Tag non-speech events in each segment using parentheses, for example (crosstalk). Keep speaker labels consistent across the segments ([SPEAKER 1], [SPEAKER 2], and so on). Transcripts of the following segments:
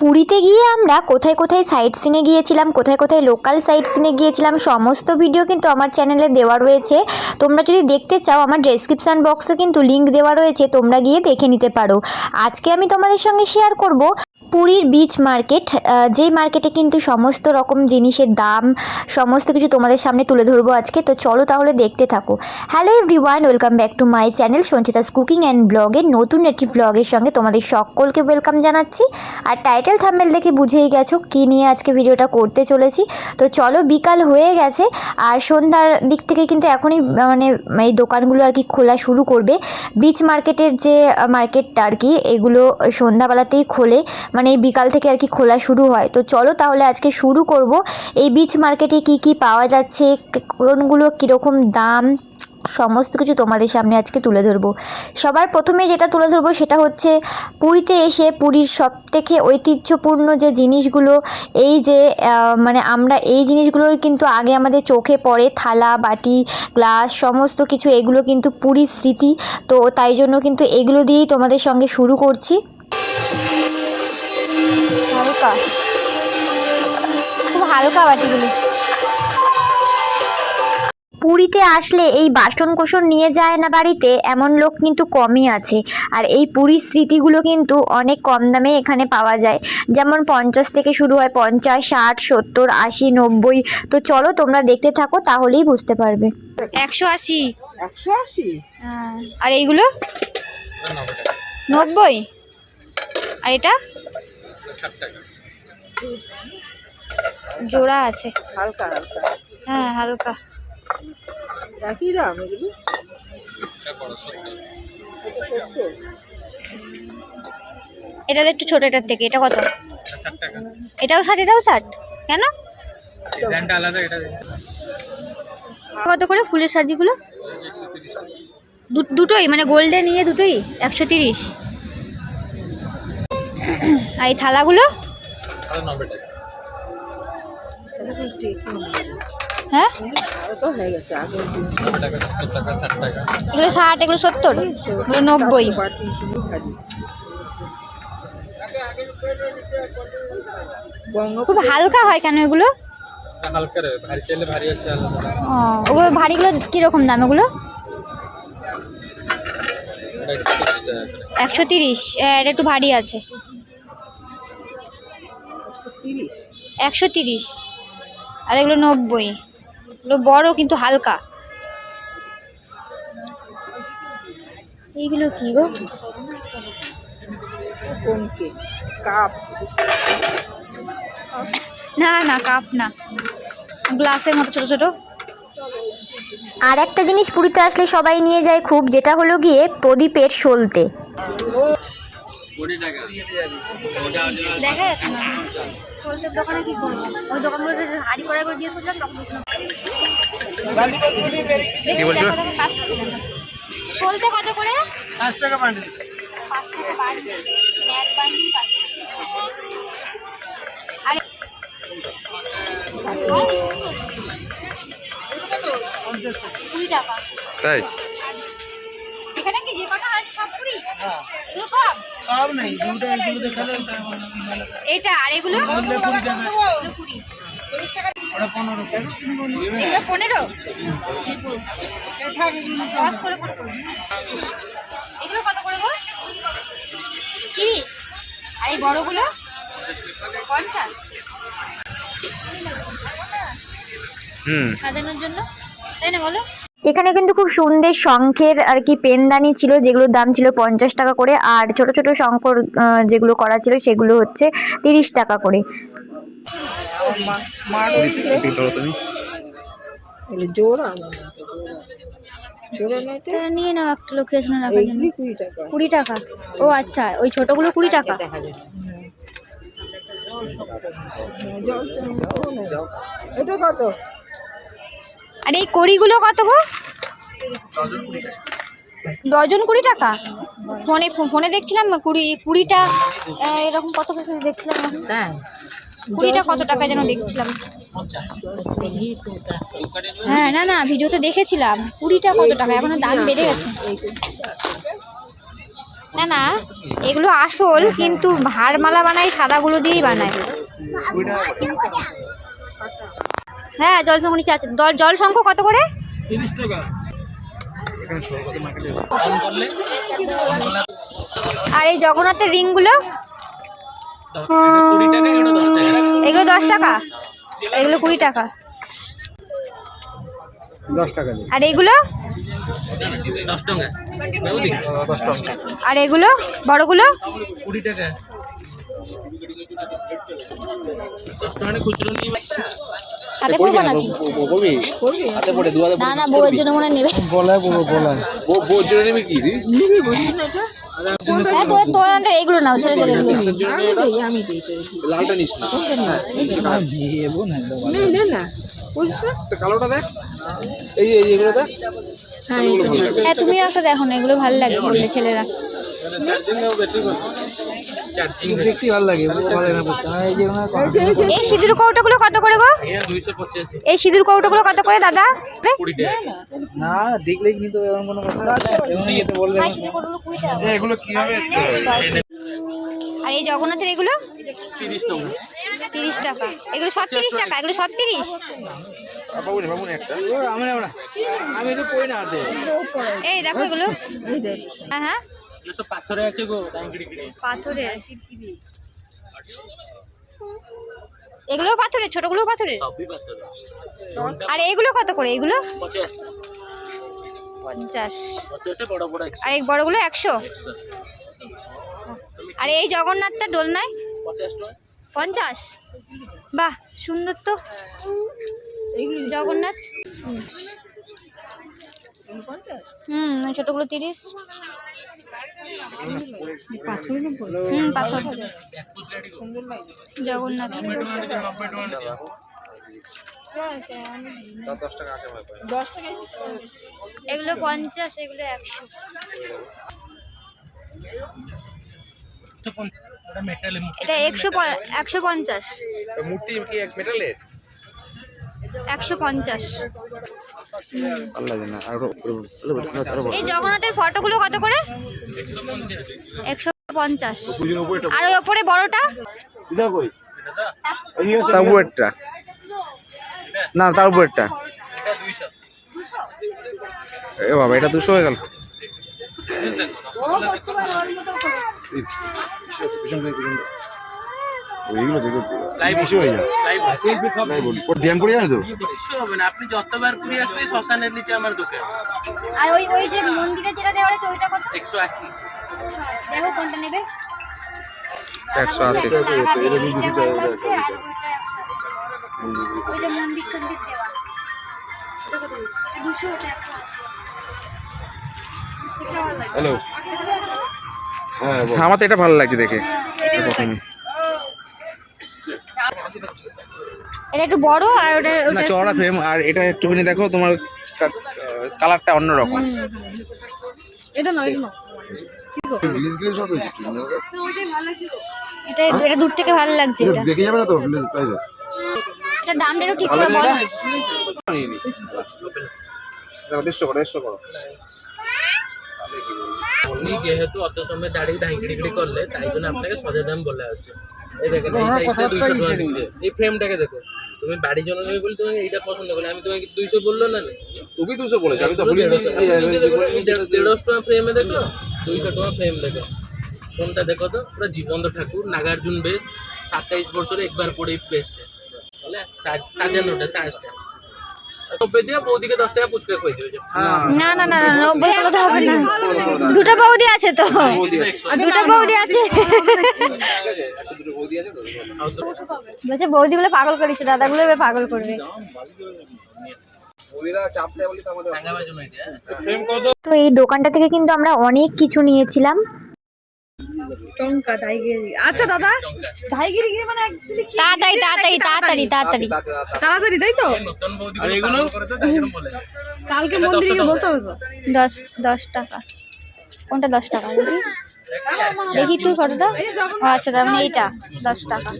[SPEAKER 1] পুরীতে গিয়ে আমরা কোথায় কোথায় সাইট সিনে গিয়েছিলাম, কোথায় কোথায় লোকাল সাইট সিনে গিয়েছিলাম, সমস্ত ভিডিও কিন্তু আমার চ্যানেলে দেওয়া রয়েছে। তোমরা যদি দেখতে চাও, আমার ডেসক্রিপশান বক্সে কিন্তু লিঙ্ক দেওয়া রয়েছে, তোমরা গিয়ে দেখে নিতে পারো। আজকে আমি তোমাদের সঙ্গে শেয়ার করব পুরীর বিচ মার্কেট যেই মার্কেটে কিন্তু সমস্ত রকম জিনিসের দাম, সমস্ত কিছু তোমাদের সামনে তুলে ধরবো আজকে। তো চলো তাহলে দেখতে থাকো। Hello everyone welcome back to my channel Sanchita's cooking and ব্লগের নতুন একটি ব্লগের সঙ্গে তোমাদের সকলকে ওয়েলকাম জানাচ্ছি। আর টাইটেল থাম্বেল দেখে বুঝেই গেছো কী নিয়ে আজকে ভিডিওটা করতে চলেছি। তো চলো বিকাল হয়ে গেছে, আর সন্ধ্যার দিক থেকে কিন্তু এখনই মানে এই দোকানগুলো আর কি খোলা শুরু করবে। বিচ মার্কেটের যে মার্কেটটা আর কি, এগুলো সন্ধ্যাবেলাতেই খোলে। মানে এই বিকাল থেকে আর কি খোলা শুরু হয়। তো চলো তাহলে আজকে শুরু করব। এই বিচ মার্কেটে কি কি পাওয়া যাচ্ছে? কোনগুলো কীরকম দাম? সমস্ত কিছু তোমাদের সামনে আজকে তুলে ধরবো। সবার প্রথমে যেটা তুলে ধরবো সেটা হচ্ছে, পুরীতে এসে পুরীর সব থেকে ঐতিহ্যপূর্ণ যে জিনিসগুলো, এই যে মানে আমরা এই জিনিসগুলোর কিন্তু আগে আমাদের চোখে পড়ে থালা, বাটি, গ্লাস, সমস্ত কিছু, এগুলো কিন্তু পুরীর স্মৃতি। তো তাই জন্য কিন্তু এগুলো দিয়েই তোমাদের সঙ্গে শুরু করছি। হালকা। খুব হালকা বাটিগুলো। পুরীতে আসলে এই বাসন কোসন নিয়ে যায় না বাড়িতে এমন লোক কিন্তু কমই আছে। আর এই পুরীর স্মৃতিগুলো কিন্তু অনেক কম দামে এখানে পাওয়া যায়। যেমন পঞ্চাশ থেকে শুরু হয় পঞ্চাশ ষাট সত্তর আশি নব্বই। তো চলো তোমরা দেখতে থাকো তাহলেই বুঝতে পারবে। একশো আশি।
[SPEAKER 2] একশো আশি?
[SPEAKER 1] আর এইগুলো? নব্বই? আর এটা? জোড়া আছে।
[SPEAKER 2] হালকা হালকা।
[SPEAKER 1] হ্যাঁ হালকা।
[SPEAKER 2] একই দাম এগুলো? এটা
[SPEAKER 1] তো একটু ছোট এটার থেকে। এটা কত? এটাও ষাট এটাও ষাট। কেন?
[SPEAKER 3] ডিজাইনটা আলাদা এটা
[SPEAKER 1] কত করে ফুলের সাজিগুলো? দুটোই? মানে গোল্ডেন নিয়ে দুটোই? একশো তিরিশ? (clears throat) আর এই থালাগুলো? হ্যাঁ? এগুলো ষাট এগুলো সত্তর? এগুলো নব্বই। খুব হালকা হয় কেন এগুলো? ওগুলো ভারীগুলো কীরকম দাম এগুলো?
[SPEAKER 3] একশো তিরিশ
[SPEAKER 1] একশো তিরিশ এটা একটু ভারী আছে। একশো তিরিশ। আর এগুলো নব্বই। এগুলো বড় কিন্তু হালকা। এইগুলো কি গো?
[SPEAKER 2] কাপ।
[SPEAKER 1] না না কাপ না। গ্লাসের মতো ছোট ছোট। আর একটা জিনিস পুরীতে আসলে সবাই নিয়ে যায় খুব যেটা হলো গিয়ে প্রদীপের সলতে। দেখা যাচ্ছে না। সলতের দোকানে কি করব? ওই দোকানগুলোতে হাড়ি কড়াই করে জিজ্ঞেস করছিলাম তখন। সলতে কত করে?
[SPEAKER 3] পাঁচ টাকা বান্ডিল
[SPEAKER 1] পাঁচ টাকা বান্ডিল এক বান্ডিল পাঁচ টাকা। কুড়ি টাকা।
[SPEAKER 4] তাই?
[SPEAKER 1] সব কুড়ি সব?
[SPEAKER 2] সব নেই দুটো এগুলো দেখালে
[SPEAKER 1] এটা আর এগুলো? এগুলো কুড়ি
[SPEAKER 2] ওটা পনেরো।
[SPEAKER 1] এগুলো পনেরো? দশ করে করে এগুলো কত করে গো তিরিশ। আর এই বড়গুলো? পঞ্চাশ।
[SPEAKER 4] হুম।
[SPEAKER 1] সাজানোর জন্য? তাই না বলো? এখানে কিন্তু খুব সুন্দর শঙ্খের আর কি পেনদানি ছিল যেগুলোর দাম ছিল পঞ্চাশ টাকা করে আর ছোট ছোট শঙ্কর যেগুলো করা ছিল সেগুলো হচ্ছে তিরিশ টাকা করে। নিয়ে নাও একটা লোকের রাখার জন্য।
[SPEAKER 2] কুড়ি টাকা।
[SPEAKER 1] ও আচ্ছা ওই ছোটগুলো কুড়ি টাকা।
[SPEAKER 2] এটা কত?
[SPEAKER 1] আর এই কড়িগুলো কত গো? ডজন কুড়ি টাকা? ফোনে ফোনে দেখছিলাম কুড়ি কুড়িটা এরকম কত করে দেখছিলাম। না। কুড়িটা কত টাকা যেন দেখছিলাম। হ্যাঁ না না ভিডিওতে দেখেছিলাম। কুড়িটা কত টাকা? এখন দাম বেড়ে গেছে।
[SPEAKER 2] না না এগুলো আসল কিন্তু হারমালা বানাই সাদাগুলো দিয়েই বানায়। হ্যাঁ জল শঙ্খ নিচে আছে। জল শঙ্খ কত করে?
[SPEAKER 3] তিরিশ টাকা।
[SPEAKER 2] আর এই জগন্নাথের রিংগুলো? এগুলো দশ টাকা। এগুলো কুড়ি টাকা।
[SPEAKER 3] দশ টাকা
[SPEAKER 2] আর এগুলো? আর এগুলো? বড়গুলো?
[SPEAKER 3] কুড়ি টাকা। দশ টাকা খুচরো নিয়ে
[SPEAKER 2] হাতে করব নাকি?
[SPEAKER 4] হাতে পড়ে দু হাতে
[SPEAKER 2] না না বউয়ের জন্য মনে হয় নেবে।
[SPEAKER 3] বলায় বলব বলায়
[SPEAKER 4] বউ বউর জন্য নেবে কি তুই
[SPEAKER 2] হ্যাঁ তোর নাও ছেলেদের
[SPEAKER 5] তো
[SPEAKER 4] লালটা নিস না।
[SPEAKER 5] নে নে না
[SPEAKER 4] কালোটা দেখ। এই এই এগুলো দেখ।
[SPEAKER 5] হ্যাঁ
[SPEAKER 4] ভালো লাগে।
[SPEAKER 2] হ্যাঁ তুমিও একটা দেখো না এগুলো ভালো লাগে ছেলেরা।
[SPEAKER 6] দেখতে ভালো লাগে ভালো না পড়তে। এই যে
[SPEAKER 2] এই সিঁদুর কৌটোগুলো কত করে গো? এই সিঁদুর কৌটোগুলো কত করে দাদা?
[SPEAKER 6] না দেখলেই কিন্তু এমন কোনো কথা। এমন যেতে বলবে।
[SPEAKER 4] এগুলো কীভাবে
[SPEAKER 2] আর এই জগন্নাথের এগুলো?
[SPEAKER 3] তিরিশ টাকা।
[SPEAKER 2] তিরিশ টাকা। এগুলো সব তিরিশ টাকা এগুলো সব তিরিশ
[SPEAKER 4] বাবু নে বাবু নে একটা
[SPEAKER 6] আমি তো করি না
[SPEAKER 2] এই দেখো এগুলো। হ্যাঁ হ্যাঁ।
[SPEAKER 3] এগুলো সব পাথরে আছে গো
[SPEAKER 2] পাথরের এগুলো পাথরের ছোটগুলো পাথরের
[SPEAKER 3] সবই পাথর।
[SPEAKER 2] আর এগুলো কত করে? এগুলো?
[SPEAKER 3] পঞ্চাশ।
[SPEAKER 2] পঞ্চাশ।
[SPEAKER 3] পঞ্চাশে বড় বড় একশো।
[SPEAKER 2] আর এই বড়গুলো একশো? আর এই জগন্নাথটা দোলনায়?
[SPEAKER 3] পঞ্চাশ টাকা
[SPEAKER 2] পঞ্চাশ? বাহ সুন্দর তো। জগন্নাথ? হুম ওই ছোটগুলো তিরিশ। হুম পাথর। জগন্নাথ এগুলো পঞ্চাশ এগুলো একশো। এটা একশো প- একশো পঞ্চাশ।
[SPEAKER 4] মূর্তি কি এক মেটালের
[SPEAKER 2] একশো পঞ্চাশ এই জগন্নাথের ফটোগুলো কত করে একশো পঞ্চাশ আর ওই ওপরে বড়টা
[SPEAKER 4] তার উপরেরটা না তার উপরেরটা এ বাবা এটা দুশো হয়ে গেল বেশি হয়ে যায়।
[SPEAKER 3] লাইভ
[SPEAKER 4] তাই বলি। ওর ধ্যান করে জানো তো?
[SPEAKER 3] বেশি হবে না আপনি যতবার ঘুরে আসবে শ্মশানের নিচে আমার দোকান।
[SPEAKER 2] আর ওই ওই যে মন্দিরে যেটা দেওয়া আছে ওইটা কত?
[SPEAKER 3] একশো আশি।
[SPEAKER 2] দেখো কোনটা নেবে?
[SPEAKER 4] একশো আশি।
[SPEAKER 2] এইটা ভালো লাগছে, আর ওইটা 180 ওই যে মন্দির টন্দির দেওয়া ওটা কত বলছে? এটা দুশো ওটা একশো আশি। এটা ভালো লাগছে।
[SPEAKER 4] হ্যালো
[SPEAKER 2] এটা দেখো।
[SPEAKER 4] আমার তো এটা ভালো লাগছে দেখে। প্রথমে
[SPEAKER 2] এটা একটু বড় আর ওটা
[SPEAKER 4] না চওড়া ফ্রেম আর এটা একটুখানি দেখো তোমার কালারটা অন্যরকম
[SPEAKER 5] এটা নয় এটা
[SPEAKER 2] এটা এটা দূর থেকে ভালো লাগছে এটা
[SPEAKER 4] দেখে যাবে না তো
[SPEAKER 2] এটা দামটা একটু ঠিক করে বলো।
[SPEAKER 4] দেড়শো করো দেড়শো করো।
[SPEAKER 3] আপনি যেহেতু অত সময় দাঁড়িয়ে ধাইকিড়ি করলে তাই জন্য আপনাকে সজা দাম বলা হচ্ছে। এই দেখেন এই সাইজটা দুইশো টাকা এই ফ্রেমটাকে দেখো। তুমি বাড়ির জন্য নেবে বলে তুমি এইটা পছন্দ করলে। আমি তোমাকে দুইশো বলল না না?
[SPEAKER 4] তুমি দুশো বলেছ আমি তো বলি
[SPEAKER 3] দেড়শো টাকা ফ্রেমে দেখো দুইশো টাকা ফ্রেম দেখো। কোনটা দেখো তো পুরো জীবন্ত ঠাকুর নাগার্জুন বেশ সাতাইশ বছরে একবার পরে বেস্ট তাহলে সাজ- সাজানোটা সাজটা।
[SPEAKER 2] না না না না নব্বই হবে না। দুটো বৌদি আছে। তো দুটো বৌদি আছে
[SPEAKER 4] ঠিক আছে। একটা দুটো বৌদি আছে।
[SPEAKER 2] বলছে বৌদিগুলো পাগল করেছে দাদাগুলো এবার পাগল করবে।
[SPEAKER 3] এটা
[SPEAKER 2] তো এই দোকানটা থেকে কিন্তু আমরা অনেক কিছু নিয়েছিলাম।
[SPEAKER 5] টঙ্কা আচ্ছা দাদা মানে অ্যাকচুয়ালি কি
[SPEAKER 2] তাড়াতাড়ি তাড়াতাড়ি তাড়াতাড়ি তাড়াতাড়ি?
[SPEAKER 5] তাই তো?
[SPEAKER 3] আর এগুলো?
[SPEAKER 5] কালকে মন্দিরে গিয়ে বলতে হবে তো?
[SPEAKER 2] দশ দশ টাকা। কোনটা দশ টাকা দেখি দেখি তুই ফটোটা। ও আচ্ছা তার মানে এইটা দশ টাকা।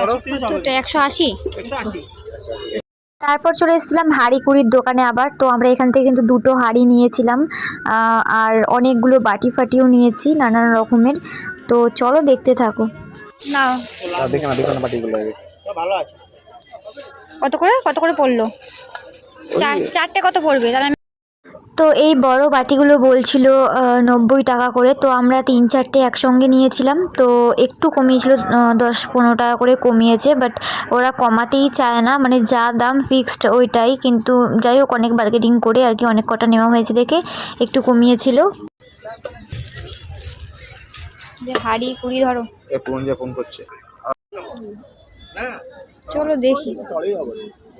[SPEAKER 4] একশো তিরিশ
[SPEAKER 2] একশো আশি।
[SPEAKER 1] তারপর চলে এসেছিলাম হাঁড়ি কুড়ির দোকানে আবার। তো আমরা এখান থেকে কিন্তু দুটো হাঁড়ি নিয়েছিলাম আর অনেকগুলো বাটি ফাটিও নিয়েছি নানান রকমের। তো চলো দেখতে থাকো।
[SPEAKER 2] না।
[SPEAKER 4] দেখে না দেখে না পাটিগুলো
[SPEAKER 2] কত করে? কত করে পড়ল? চার চারটে কত পড়বে? তাহলে
[SPEAKER 1] তো এই বড় বাটিগুলো বলছিল নব্বই টাকা করে। তো আমরা তিন চারটে একসঙ্গে নিয়েছিলাম। তো একটু কমিয়েছিল দশ পনেরো টাকা করে কমিয়েছে। বাট ওরা কমাতেই চায় না। মানে যা দাম ফিক্সড ওইটাই। কিন্তু যাই হোক অনেক মার্কেটিং করে আর কি অনেক কটা নেওয়া হয়েছে দেখে একটু কমিয়েছিল।
[SPEAKER 2] যে হাড়ি কুড়ি ধরো।
[SPEAKER 4] ফোন যা ফোন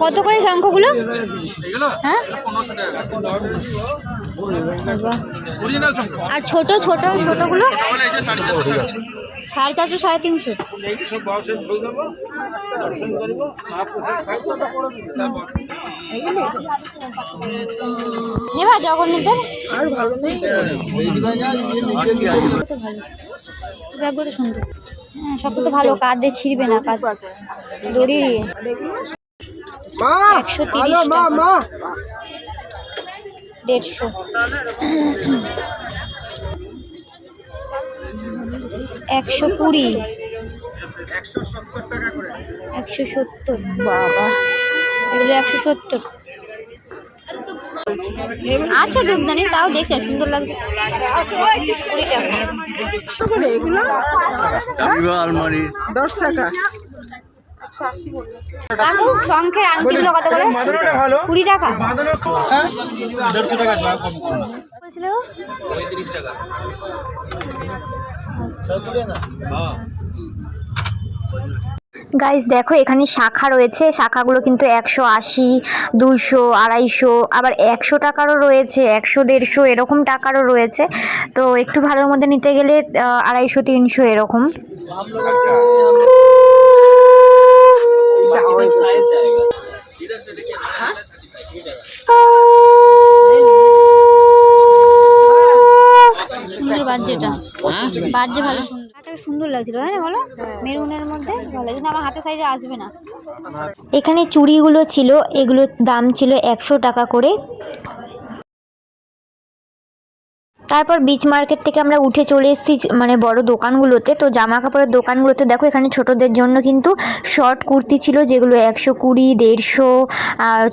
[SPEAKER 2] কত করে শঙ্খগুলো হ্যাঁ? আর ছোট ছোট ছোটগুলো? সাড়ে চারশো সাড়ে তিনশো। নেবা জগন্নাথের? ব্যাগগুলো তো সুন্দর। হ্যাঁ সব তো ভালো কাঁধ ছিঁড়বে না কাঁধ। দড়ি। একশো তিরিশ টাকা। দেড়শো। একশো কুড়ি। একশো সত্তর। বাবা এগুলো একশো সত্তর। আচ্ছা দুধদানি তাও দেখছি সুন্দর লাগছে। কুড়ি টাকা
[SPEAKER 4] আলমারি।
[SPEAKER 2] কাকু শঙ্খের আংটিগুলো কত করে? কুড়ি টাকা। বলছিল? গো?
[SPEAKER 3] পঁয়ত্রিশ
[SPEAKER 1] গাইস দেখো এখানে শাখা রয়েছে। শাখাগুলো কিন্তু একশো আশি দুশো আড়াইশো আবার একশো টাকারও রয়েছে একশো দেড়শো এরকম টাকারও রয়েছে। তো একটু ভালোর মধ্যে নিতে গেলে আড়াইশো তিনশো এরকম।
[SPEAKER 2] সুন্দর বাদ্যটা বাদ্য ভালো। সুন্দর লাগছিল হ্যাঁ বলো? মেরুনের মধ্যে ভালো কিন্তু আমার হাতে সাইজে আসবে না।
[SPEAKER 1] এখানে চুড়িগুলো ছিল এগুলোর দাম ছিল একশো টাকা করে। তারপর বিচ মার্কেট থেকে আমরা উঠে চলে এসেছি মানে বড় দোকানগুলোতে। তো জামা কাপড়ের দোকানগুলোতে দেখো, এখানে ছোটদের জন্য কিন্তু শর্ট কুর্তি ছিল, যেগুলো একশো কুড়ি, দেড়শো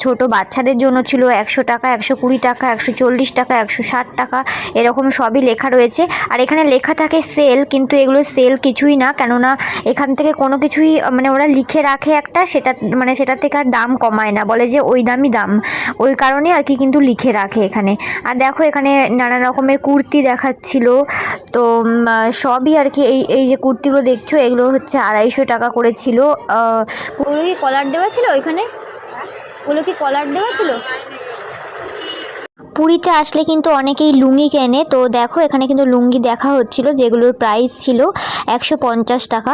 [SPEAKER 1] ছোট বাচ্চাদের জন্য ছিল একশো টাকা, একশো কুড়ি টাকা, একশো চল্লিশ টাকা, একশো ষাট টাকা, এরকম সবই লেখা রয়েছে। আর এখানে লেখা থাকে সেল কিন্তু এগুলো সেল কিছুই না, কেননা এখান থেকে কোনো কিছুই মানে ওরা লিখে রাখে একটা, সেটা মানে সেটা থেকে আর দাম কমায় না, বলে যে ওই দামই দাম। ওই কারণে আর কি কিন্তু লিখে রাখে এখানে। আর দেখো এখানে নানা রকমের কুর্তি দেখাচ্ছিল। তো সবই আর কি এই এই যে কুর্তিগুলো দেখছ, এগুলো হচ্ছে আড়াইশো টাকা করে
[SPEAKER 2] ওগুলো কি কলার দেওয়া ছিল ওইখানে? ওগুলো কি কলার দেওয়া ছিল?
[SPEAKER 1] পুরীতে আসলে কিন্তু অনেকেই লুঙ্গি কেনে। তো দেখো, এখানে কিন্তু লুঙ্গি দেখা হচ্ছিল, যেগুলোর প্রাইস ছিল একশো পঞ্চাশ টাকা।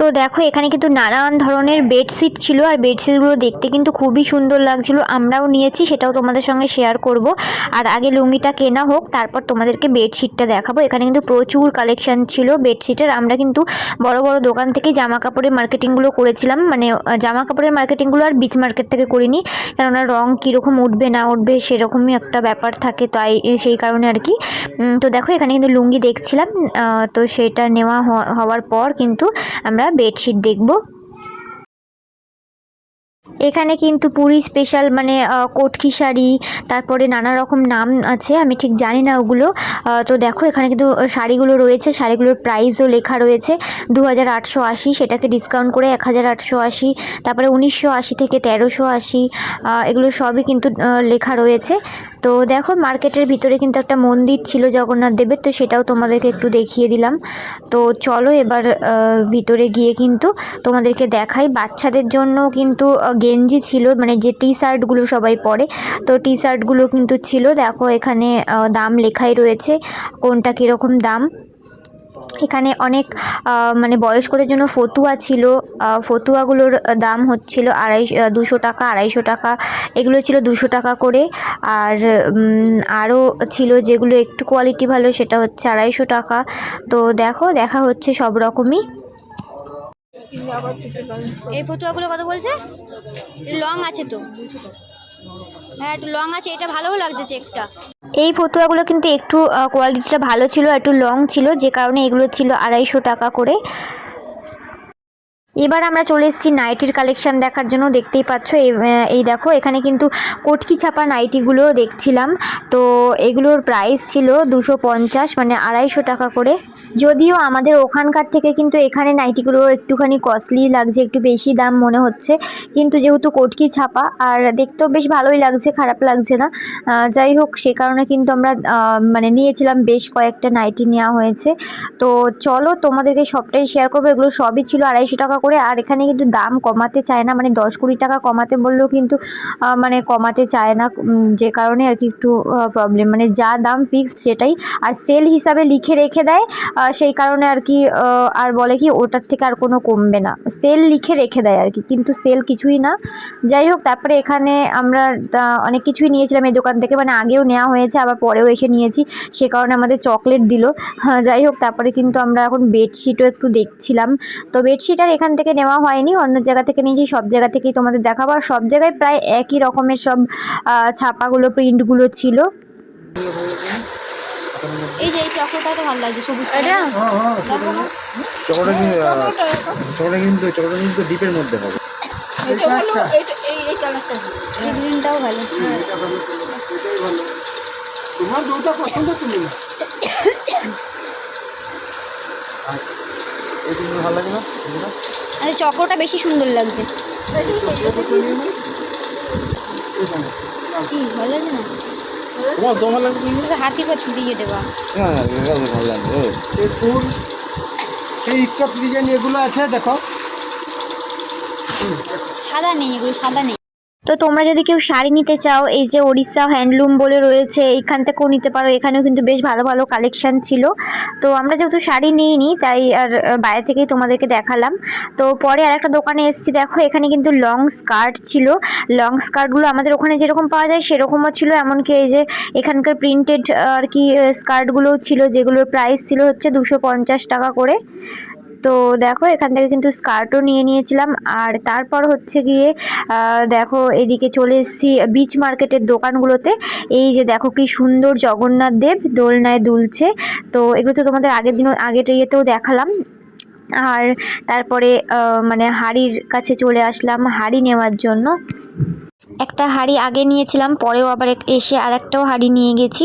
[SPEAKER 1] তো দেখো, এখানে কিন্তু নানান ধরনের বেডশিট ছিল আর বেডশিটগুলো দেখতে কিন্তু খুবই সুন্দর লাগছিল। আমরাও নিয়েছি, সেটাও তোমাদের সঙ্গে শেয়ার করব। আর আগে লুঙ্গিটা কেনা হোক, তারপর তোমাদেরকে বেডশিটটা দেখাবো। এখানে কিন্তু প্রচুর কালেকশন ছিল বেডশিটের আমরা কিন্তু বড় বড় দোকান থেকে জামা কাপড়ের মার্কেটিংগুলো করেছিলাম। মানে জামা কাপড়ের মার্কেটিংগুলো আর বিচ মার্কেট থেকে করিনি। কেননা রং কীরকম উঠবে, না উঠবে, সেরকমই একটা ব্যাপার থাকে, তাই সেই কারণে আর কি। তো দেখো, এখানে কিন্তু লুঙ্গি দেখছিলাম। তো সেটা নেওয়া হওয়ার পর কিন্তু আমরা বেডশিট দেখব। এখানে কিন্তু পুরী স্পেশাল মানে কটকি শাড়ি, তারপরে নানা রকম নাম আছে, আমি ঠিক জানি না ওগুলো। তো দেখো, এখানে কিন্তু শাড়িগুলো রয়েছে, শাড়িগুলোর প্রাইসও লেখা রয়েছে দু হাজার আটশো আশি, সেটাকে ডিসকাউন্ট করে এক হাজার আটশো আশি, তারপরে উনিশশো আশি থেকে তেরোশো এগুলো সবই কিন্তু লেখা রয়েছে। তো দেখো, মার্কেটের ভিতরে কিন্তু একটা মন্দির ছিল জগন্নাথ দেবের, তো সেটাও তোমাদেরকে একটু দেখিয়ে দিলাম। তো চলো এবার ভিতরে গিয়ে কিন্তু তোমাদেরকে দেখাই। বাচ্চাদের জন্য কিন্তু গেঞ্জি ছিল মানে যে টি শার্টগুলো সবাই পরে, তো টি শার্টগুলো কিন্তু ছিল। দেখো এখানে দাম লেখাই রয়েছে, কোনটা কীরকম দাম। এখানে অনেক মানে বয়স্কদের জন্য ফতুয়া ছিল ফতুয়াগুলোর দাম হচ্ছিল আড়াইশো দুশো টাকা, আড়াইশো টাকা, এগুলো ছিল দুশো টাকা করে। আর আরও ছিল যেগুলো একটু কোয়ালিটি ভালো, সেটা হচ্ছে আড়াইশো টাকা। তো দেখো, দেখা হচ্ছে সব রকমই।
[SPEAKER 2] এই ফতুয়াগুলো কত বলছে? লং আছে তো। হ্যাঁ একটু লং আছে, এটা ভালোও লাগছে চেকটা
[SPEAKER 1] এই ফতুয়াগুলো কিন্তু একটু কোয়ালিটিটা ভালো ছিল, একটু লং ছিল, যে কারণে এগুলো ছিল আড়াইশো টাকা করে। এবার আমরা চলে এসেছি নাইটির কালেকশন দেখার জন্য। দেখতেই পাচ্ছ, এই দেখো, এখানে কিন্তু কটকি ছাপা নাইটিগুলো দেখছিলাম। তো এগুলোর প্রাইস ছিল দুশো পঞ্চাশ মানে আড়াইশো টাকা করে। যদিও আমাদের ওখানকার থেকে কিন্তু এখানে নাইটিগুলো একটুখানি কস্টলি লাগছে, একটু বেশি দাম মনে হচ্ছে। কিন্তু যেহেতু কটকি ছাপা, আর দেখতেও বেশ ভালোই লাগছে, খারাপ লাগছে না। যাই হোক, সে কারণে কিন্তু আমরা মানে নিয়েছিলাম বেশ কয়েকটা নাইটি নেওয়া হয়েছে। তো চলো, তোমাদেরকে সবটাই শেয়ার করব। এগুলো সবই ছিল আড়াইশো টাকা করে আর এখানে কিন্তু দাম কমাতে চায় না। মানে দশ কুড়ি টাকা কমাতে বললেও কিন্তু মানে কমাতে চায় না। যে কারণে আর কি একটু প্রবলেম মানে যা দাম ফিক্সড সেটাই। আর সেল হিসাবে লিখে রেখে দেয়। সেই কারণে আর কি আর বলে কি ওটার থেকে আর কোনো কমবে না। সেল লিখে রেখে দেয় আর কি। কিন্তু সেল কিছুই না। যাই হোক তারপরে এখানে আমরা অনেক কিছুই নিয়েছিলাম এই দোকান থেকে। মানে আগেও নেওয়া হয়েছে আবার পরেও এসে নিয়েছি। সে কারণে আমাদের চকলেট দিল। হ্যাঁ, যাই হোক তারপরে কিন্তু আমরা এখন বেডশিটও একটু দেখছিলাম। তো বেডশিট আর এখান থেকে নেওয়া হয়নি অন্য জায়গা থেকে নিয়েছি সব জায়গা থেকেই তোমাদের দেখাবো। আর সব জায়গায় প্রায় একই রকমের সব ছাপাগুলো প্রিন্টগুলো ছিল।
[SPEAKER 2] এই যে এই তো ভালো লাগছে সবুজ এটা?
[SPEAKER 6] চকোটা কিন্তু চকোটা কিন্তু চকোটা কিন্তু ডিপের মধ্যে হবে।
[SPEAKER 2] এই গ্রিনটাও ভালো।
[SPEAKER 6] এই ভালো লাগে না?
[SPEAKER 2] আরে চক্রটা বেশি সুন্দর লাগছে। কি ভালো লাগে না?
[SPEAKER 6] তোমার লাগবে
[SPEAKER 2] তুমি দিয়ে দেবা।
[SPEAKER 6] হ্যাঁ ভালো লাগবে ও।
[SPEAKER 7] এই ইটকাপ ডিজাইন এগুলো আছে দেখো।
[SPEAKER 2] সাদা নেই এগুলো সাদা নেই।
[SPEAKER 1] তো তোমরা যদি কেউ শাড়ি নিতে চাও, এই যে ওড়িশা হ্যান্ডলুম বলে রয়েছে এইখান থেকেও নিতে পারো। এখানেও কিন্তু বেশ ভালো ভালো কালেকশান ছিল। তো আমরা যেহেতু শাড়ি নিইনি, তাই আর বাইরে থেকেই তোমাদেরকে দেখালাম। তো পরে আর একটা দোকানে এসেছি। দেখো, এখানে কিন্তু লং স্কার্ট ছিল। লং স্কার্টগুলো আমাদের ওখানে যেরকম পাওয়া যায়, সেরকমও ছিল। এমনকি এই যে এখানকার প্রিন্টেড আর কি স্কার্টগুলোও ছিল, যেগুলোর প্রাইস ছিল হচ্ছে দুশো টাকা করে। তো দেখো, এখান থেকে কিন্তু স্কার্টও নিয়ে নিয়েছিলাম। আর তারপর হচ্ছে গিয়ে দেখো, এদিকে চলে এসেছি বিচ মার্কেটের দোকানগুলোতে। এই যে দেখো, কি সুন্দর জগন্নাথ দেব দোলনায় দুলছে। তো এগুলো তো তোমাদের আগের দিনও, আগের ইয়েতেও দেখালাম। আর তারপরে মানে হাড়ির কাছে চলে আসলাম হাড়ি নেওয়ার জন্য। একটা হাঁড়ি আগে নিয়েছিলাম, পরেও আবার এসে আর একটাও হাঁড়ি নিয়ে গেছি।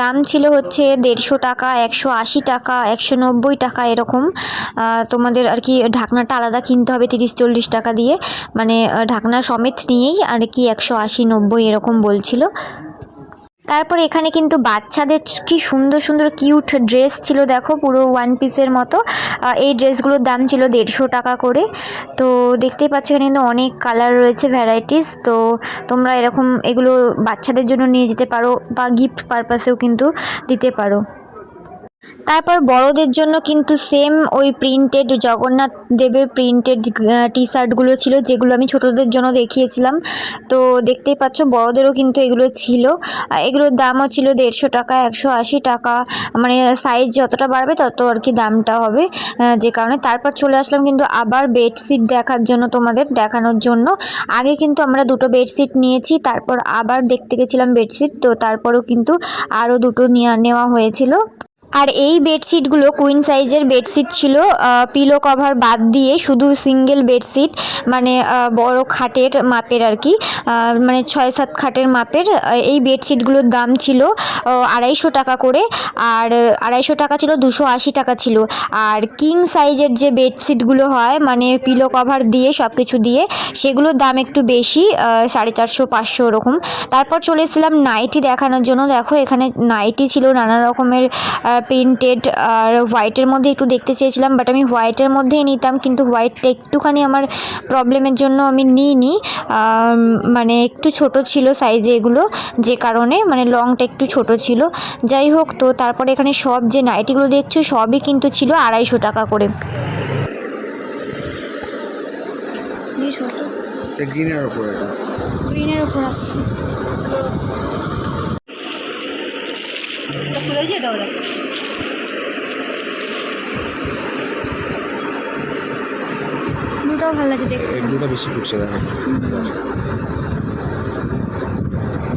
[SPEAKER 1] দাম ছিল হচ্ছে দেড়শো টাকা, একশো আশি টাকা, একশো নব্বই টাকা এরকম। তোমাদের আর কি ঢাকনাটা আলাদা কিনতে হবে তিরিশ চল্লিশ টাকা দিয়ে। মানে ঢাকনা সমেত নিয়েই আর কি একশো আশি নব্বই এরকম বলছিল। তারপর এখানে কিন্তু বাচ্চাদের কি সুন্দর সুন্দর কিউট ড্রেস ছিল, দেখো পুরো ওয়ান পিসের মতো। এই ড্রেসগুলোর দাম ছিল দেড়শো টাকা করে। তো দেখতেই পাচ্ছ এখানে কিন্তু অনেক কালার রয়েছে ভ্যারাইটিস তো তোমরা এরকম এগুলো বাচ্চাদের জন্য নিয়ে যেতে পারো বা গিফট পারপাসেও কিন্তু দিতে পারো। তারপর বড়দের জন্য কিন্তু সেম ওই প্রিন্টেড জগন্নাথ দেবের প্রিন্টেড টি শার্টগুলো ছিল, যেগুলো আমি ছোটদের জন্য দেখিয়েছিলাম। তো দেখতেই পাচ্ছ বড়দেরও কিন্তু এগুলো ছিল। এগুলোর দামও ছিল দেড়শো টাকা, একশো আশি টাকা। মানে সাইজ যতটা বাড়বে তত আর কি দামটা হবে যে কারণে। তারপর চলে আসলাম কিন্তু আবার বেডশিট দেখার জন্য তোমাদের দেখানোর জন্য। আগে কিন্তু আমরা দুটো বেডশিট নিয়েছি, তারপর আবার দেখতে গেছিলাম বেডশিট তো তারপরও কিন্তু আরও দুটো নেওয়া হয়েছিল। আর এই বেডশিটগুলো কুইন সাইজের বেডশিট ছিল পিলো কভার বাদ দিয়ে শুধু সিঙ্গেল বেডশিট মানে বড় খাটের মাপের আর কি মানে ছয় সাত খাটের মাপের এই বেডশিটগুলোর দাম ছিল আড়াইশো টাকা করে, আর আড়াইশো টাকা ছিল, দুশো আশি টাকা ছিল। আর কিং সাইজের যে বেডশিটগুলো হয় মানে পিলো কভার দিয়ে সব কিছু দিয়ে, সেগুলোর দাম একটু বেশি সাড়ে চারশো, পাঁচশো ওরকম তারপর চলে এসেছিলাম নাইটি দেখানোর জন্য। দেখো, এখানে নাইটি ছিল নানা রকমের প্রিন্টেড আর হোয়াইটের মধ্যে একটু দেখতে চেয়েছিলাম বাট আমি হোয়াইটের মধ্যেই নিতাম কিন্তু হোয়াইটটা একটুখানি আমার প্রবলেমের জন্য আমি নিইনি। মানে একটু ছোট ছিল সাইজে এগুলো যে কারণে মানে লংটা একটু ছোট ছিল। যাই হোক তো তারপরে এখানে সব যে নাইটিগুলো দেখছ সবই কিন্তু ছিল আড়াইশো টাকা করে।
[SPEAKER 4] গ্রিনের উপরে এটা।
[SPEAKER 2] গ্রিনের উপর আসছে। খুলেছে এটাও দেখো ভালো লাগছে দেখতে।
[SPEAKER 4] এই ব্লুটা বেশি ফুটছে দেখো।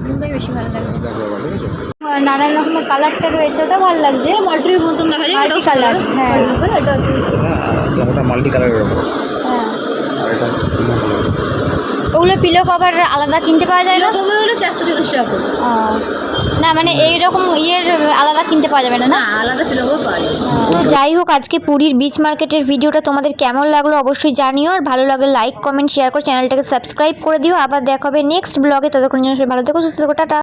[SPEAKER 2] ব্লুটাই বেশি ভালো লাগছে
[SPEAKER 4] দেখো আবার ঠিক আছে?
[SPEAKER 2] নানান রকমের কালারটা রয়েছে ওটা ভালো লাগছে। মাল্টির মতন দেখা যায় মাল্টি কালার হ্যাঁ এটা
[SPEAKER 4] হ্যাঁ ওটা মাল্টি কালারের
[SPEAKER 2] হ্যাঁ।
[SPEAKER 4] সিলভার কালার
[SPEAKER 1] ওগুলো পিলো কভার আলাদা কিনতে পাওয়া যায় না?
[SPEAKER 2] কভার হলো চারশো চল্লিশ টাকা
[SPEAKER 1] ও, না মানে এই রকম ইয়ের আলাদা কিনতে পাওয়া যাবে না না?
[SPEAKER 2] আলাদা পিলো পাওয়া যায়
[SPEAKER 1] তো যাই হোক আজকে পুরীর বিচ মার্কেটের ভিডিওটা তোমাদের কেমন লাগল অবশ্যই জানিও আর ভালো লাগলে লাইক কমেন্ট শেয়ার করে চ্যানেলটাকে সাবস্ক্রাইব করে দিও। আবার দেখা হবে নেক্সট ব্লগে ততক্ষণ জন্য সবাই ভালো থেকো সুস্থ থেকো টাটা।